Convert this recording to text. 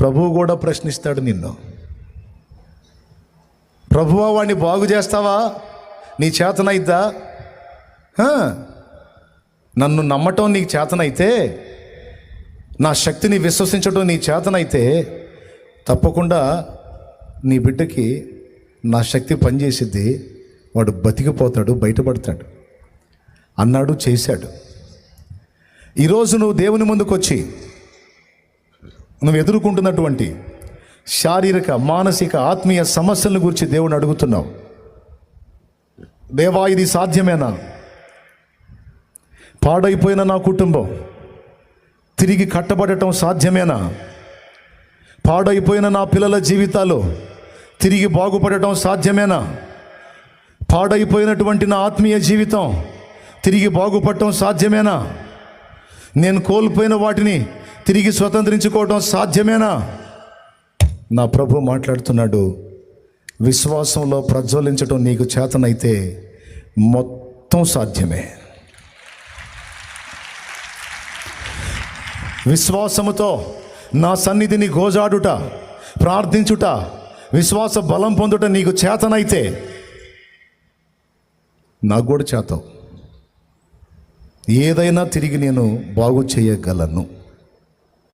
ప్రభువు కూడా ప్రశ్నిస్తాడు నిన్ను. ప్రభువా వాడిని బాగు చేస్తావా? నీ చేతనైద్దా? నన్ను నమ్మటం నీకు చేతనైతే నా శక్తిని విశ్వసించడం నీ చేతనైతే తప్పకుండా నీ బిడ్డకి నా శక్తి పనిచేసిద్ది. వాడు బతికిపోతాడు బయటపడతాడు. అన్నాడు చేశాడు. ఈరోజు నువ్వు దేవుని ముందుకు వచ్చి నువ్వు ఎదుర్కొంటున్నటువంటి శారీరక మానసిక ఆత్మీయ సమస్యలను గురించి దేవుని అడుగుతున్నావు. దేవా ఇది సాధ్యమేనా? పాడైపోయిన నా కుటుంబం తిరిగి కట్టబడటం సాధ్యమేనా? పాడైపోయిన నా పిల్లల జీవితాలు తిరిగి బాగుపడటం సాధ్యమేనా? పాడైపోయినటువంటి నా ఆత్మీయ జీవితం తిరిగి బాగుపడటం సాధ్యమేనా? నేను కోల్పోయిన వాటిని తిరిగి స్వతంత్రించుకోవటం సాధ్యమేనా? నా ప్రభు మాట్లాడుతున్నాడు విశ్వాసంలో ప్రజ్వలించటం నీకు చేతనైతే మొత్తం సాధ్యమే. విశ్వాసముతో నా సన్నిధిని గోజాడుట ప్రార్థించుట విశ్వాస బలం పొందుట నీకు చేతనైతే నాకు కూడా చేత ఏదైనా తిరిగి నేను బాగు చేయగలను.